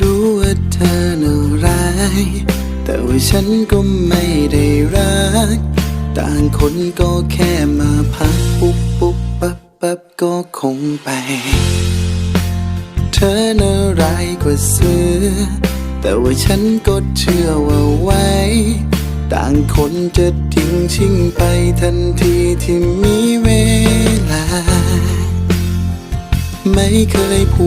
รู้ว่าเธอน่าร้าย แต่ว่าฉันก็ไม่ได้รัก ต่างคนก็แค่มาพักปุ๊บปุ๊บปั๊บปั๊บก็คงไป เธอน่าร้ายกว่าเสือ แต่ว่าฉันก็เชื่อว่าไว้ ต่างคนจะทิ้งชิงไปทันทีที่มีเวลา ไม่เคยผู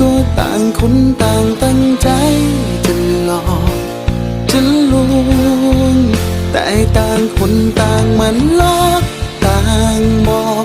ก็ต่างคนต่างตั้งใจจะหลอกจะลวง แต่ต่างคนต่างมันลอกต่างบอก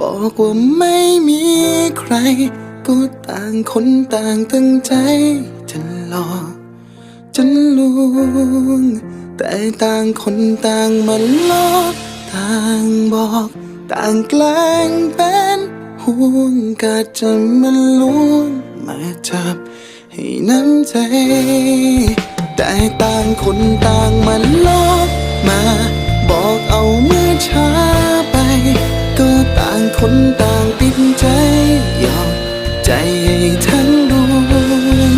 บอกว่าไม่มีใคร ก็ต่างคนต่างตั้งใจ จะหลอกจะลวง แต่ต่างคนต่างมันลอกต่างบอก ต่างแกล้งเป็นห่วงก็จะมาลวงมาจับให้น้ำใจ แต่ต่างคนต่างมาลอก คนต่างติดใจยอมใจให้ทั้งดวง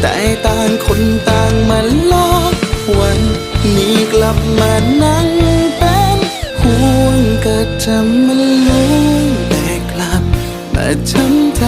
แต่ต่างคนต่างมันลอกวันนี้กลับมานั่งเป็นห่วงก็จะมาลุ้แต่กลับมาช้ำใจ